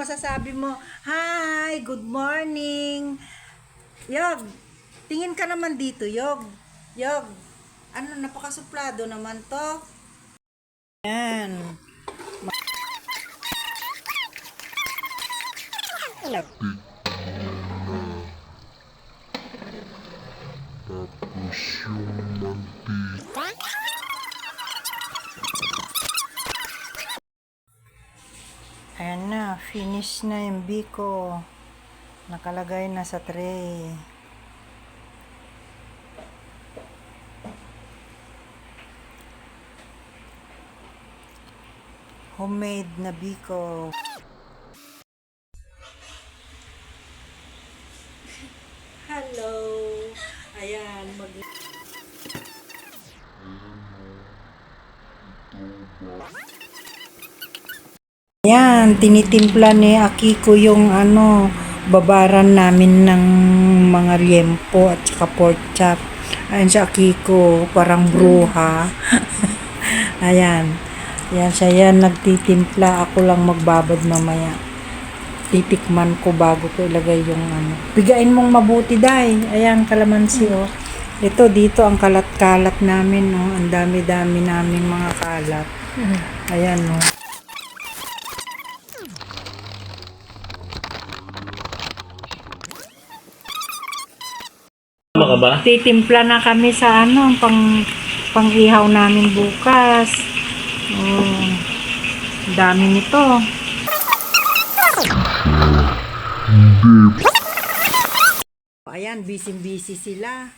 masasabi mo? Hi, good morning. Yog, tingin ka naman dito, Yog. Yog, ano, napakasuplado naman to. Yan. Tapos yung mantika. Ayan na, finish na yung biko. Nakalagay na sa tray. Homemade na biko. Hello! Ayan, mag... Yan, tinitimpla ni Akiko yung ano, babaran namin ng mga liempo at saka pork chop. Ayan si Akiko, parang bruha. Ayan. Yan siya yan, nagtitimpla. Ako lang magbabad mamaya. Titikman ko bago ko ilagay yung ano. Bigain mong mabuti, day. Ayan, kalamansi, oh. Ito, dito ang kalat-kalat namin, no. Ang dami-dami namin mga kalat. Ayan, no. Tama ka ba? Titimpla na kami sa ano, pang pang-ihaw namin bukas. Oh, dami nito. Ayan, busy-busy sila.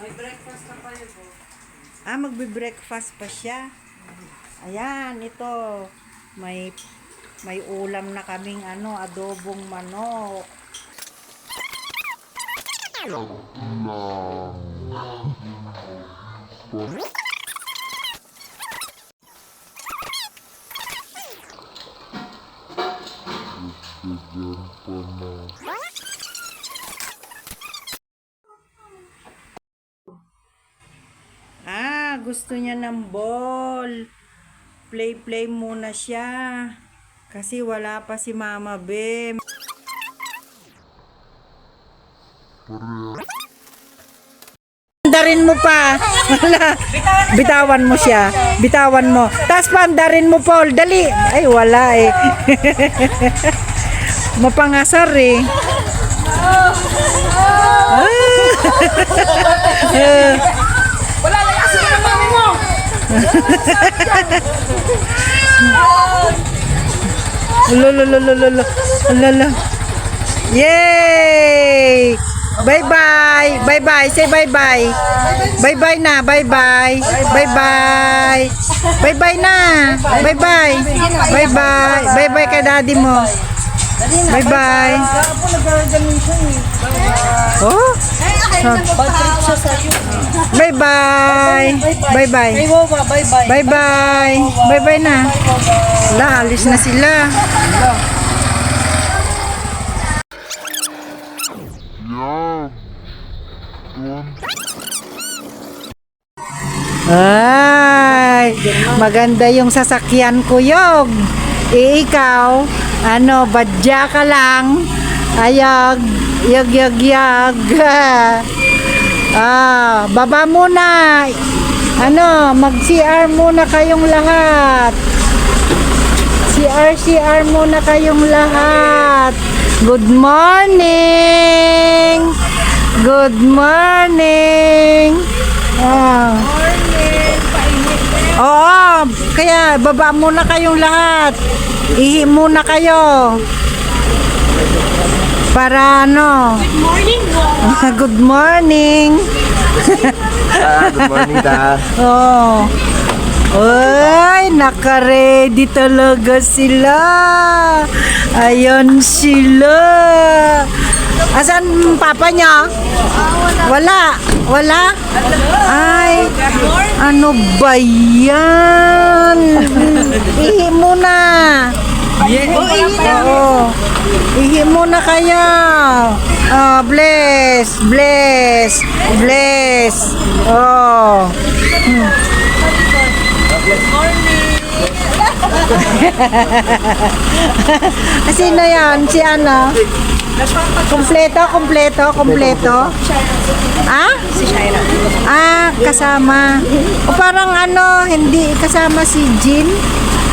May breakfast na pa Ah, magbe-breakfast pa siya. Ayan, ito. May may ulam na kaming ano, adobong manok. Bigyan pa na. Ah, gusto niya ng ball. Play-play muna siya. Kasi wala pa si Mama Bem. Andarin mo pa. Bitawan mo siya. Bitawan mo. Tapos pa andarin mo, Paul. Dali. Ay, wala eh. Mapangasar eh. Wala, layasin mo ng mami mo! Lolo, lolo. Yay! Bye-bye. Bye-bye. Say bye-bye. Bye-bye na. Bye-bye. Bye-bye. Bye-bye na. Bye-bye. Bye-bye. Bye-bye kay daddy mo. Bye-bye. Oh? Bye-bye. Bye-bye. Bye-bye. Bye-bye na. Wala, alis na sila. Yan. Doon. Ay, maganda yung sasakyan ko, Yog. Eh, ikaw, ano, badya ka lang. Ayag, yag, yag, yag. Ah, baba muna. Ano, mag-CR muna kayong lahat. CR, CR muna kayong lahat. Good morning. Good morning. Ah. Oo, kaya baba muna kayong lahat. Ihi muna kayo. Para ano? Good morning, Good morning. Ah, good morning, ta. Oh. Ay, naka-ready talaga sila. Ayan sila. Asan papa niya? Wala. Wala? Ay, ano ba yan? Ihi muna. Oo. Ihi muna kayo. Oh, bless, bless, bless. Oh. Hmm. Sino yan? Si ano? Kompleto, kompleto, kompleto. Ah? Si Shaira. Ah, kasama. O parang ano, hindi kasama si Jean?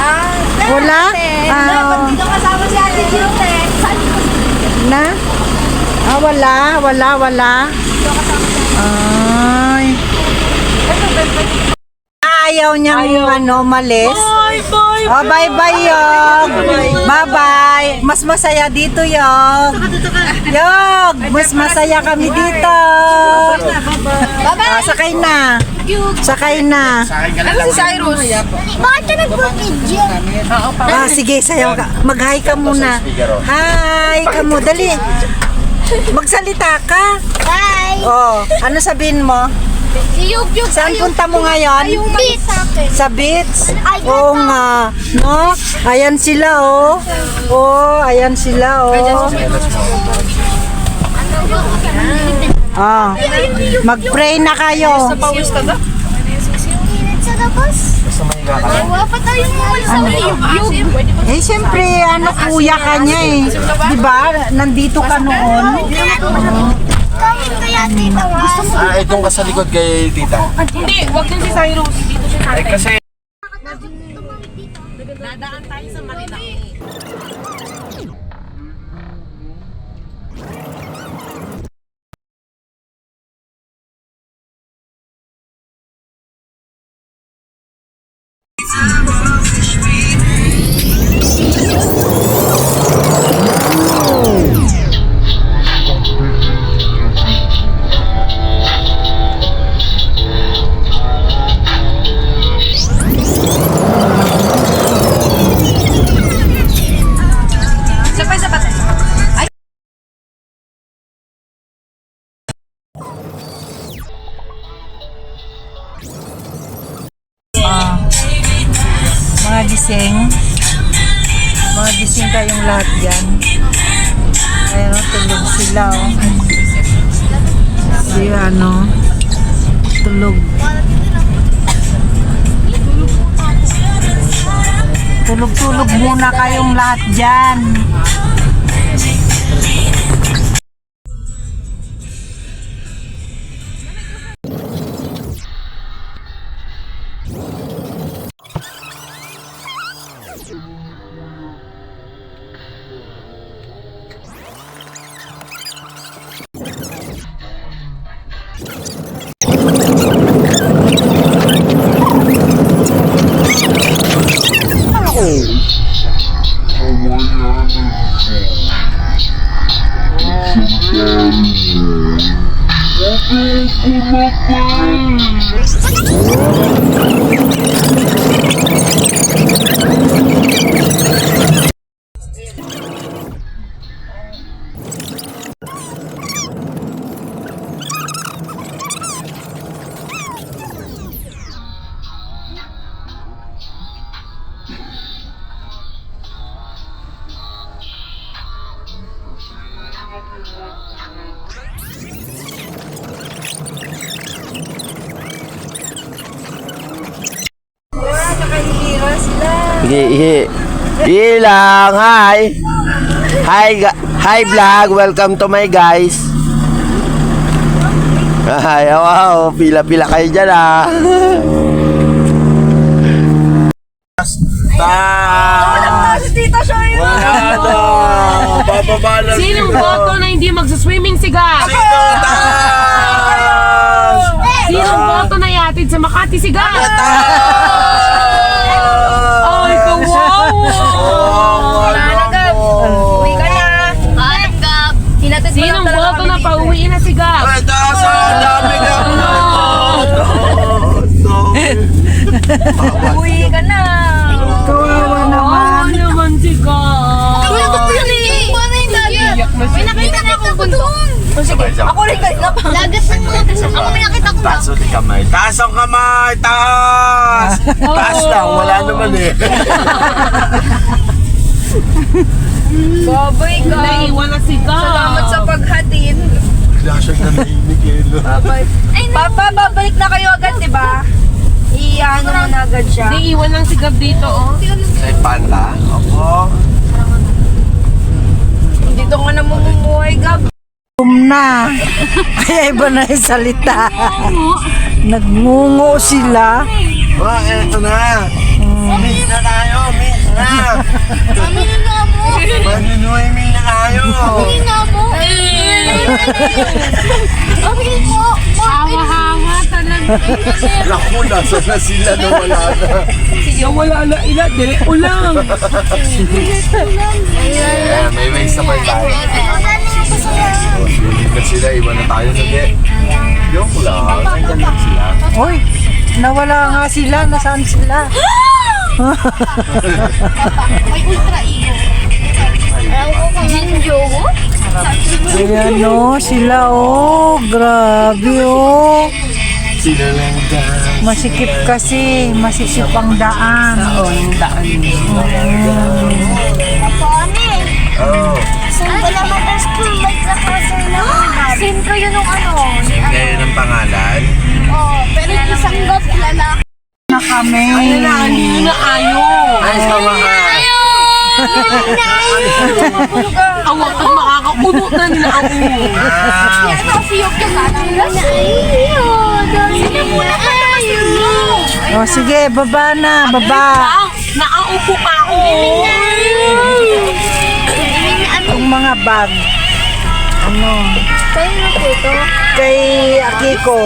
Ah, Wala? Ah, Dito kasama si Ate eh. na? Ah, wala, wala, wala. Ay. Ayaw niyang ano, malis. Bye, bye. Oh, bye-bye, Yog. Bye-bye. Mas masaya dito, Yog. Yog, mas masaya kami dito. Ah, sakay na. Sakay na. Ano si Cyrus? Bakit ka nag-video? Ah, sige, sayaw ka. Mag-hi ka muna. Hi ka mo, dali. Magsalita ka. Bye! Oh, ano sabihin mo? Yug! Saan punta mo ngayon? Yung beat sa akin. Sa beach? Ay, Oo nga. No? Ayan sila, oh. Oh, ayan sila, oh. Ah, mag-pray na kayo. Pawis ka ba? Sa labas. Wala pa tayong mall sa Yug. Eh, siyempre, ano, kuya ka niya eh. Di ba? Nandito ka noon. Kawin kaya tita Gusto mo? Ah, itong ka sa likod kay tita. Hindi, wag din si Cyrus. Dito si Eh, Tatay. kasi Dadaan tayo sa Marinaki. Gising. Mga gising kayong lahat dyan. Ayun, oh, tulog sila, oh. Si ano, tulog. Tulog-tulog muna kayong lahat dyan. Sige, ihi. Ilang, hi. Hi, hi vlog. Welcome to my guys. Ay, wow, pila-pila kayo dyan ah. Ta! si Tita Shoy. Wala na! Bababa na Sinong boto na hindi magsa-swimming siga? Sinong boto na yatid sa Makati siga? Ay, Uwi ka na. Kawawa naman. Kawawa naman siga. Wala ko po yun eh. Yung dagat. May nakita na akong bundok. Ako rin pa. Lagat ng mga Ako may nakita ko Taas ulit kamay. Taas ang kamay! Taas! Taas lang. Wala naman eh. Babay ka. Naiwan na siga. Salamat sa paghatid. Flash na nainig eh. no? Babay. Papa, babalik na kayo agad, di ba? I-ano mo na agad siya. Di iwan ng sigab dito, oh. Ay, panda. Opo. Dito ka na mamumuhay, Gab. Boom na. Kaya iba na yung salita. Nagngungo sila. Oh, eto na. Miss na tayo, miss na. Kami na nga mo. Manunuiming na tayo. Kami na mo. Kami mo. Hawa-hawa talaga. Naku, nasa na sila na wala na. Wala na ila, dili ko lang. Eh, may way sabay tayo. Oh, Silipat sila, iwan na tayo sa di. Joke lang, nandiyan sila. Uy, nawala nga sila. Nasaan sila? May ultra ego. Jinjo. Ayan o, sila o. Grabe o. Dyan. Masikip kasi. Masikip ang daan. Oo, yung daan. O sige, baba na. Baba. Naaupo pa ako. Yung mga bag. Ano? Kayo na po ito. Kay Akiko.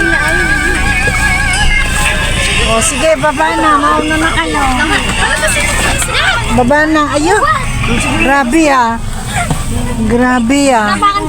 Na ayun. O sige, baba na. Mauna na kayo. Baba na. Ayun. Grabe ah. Grabe ah. Bakit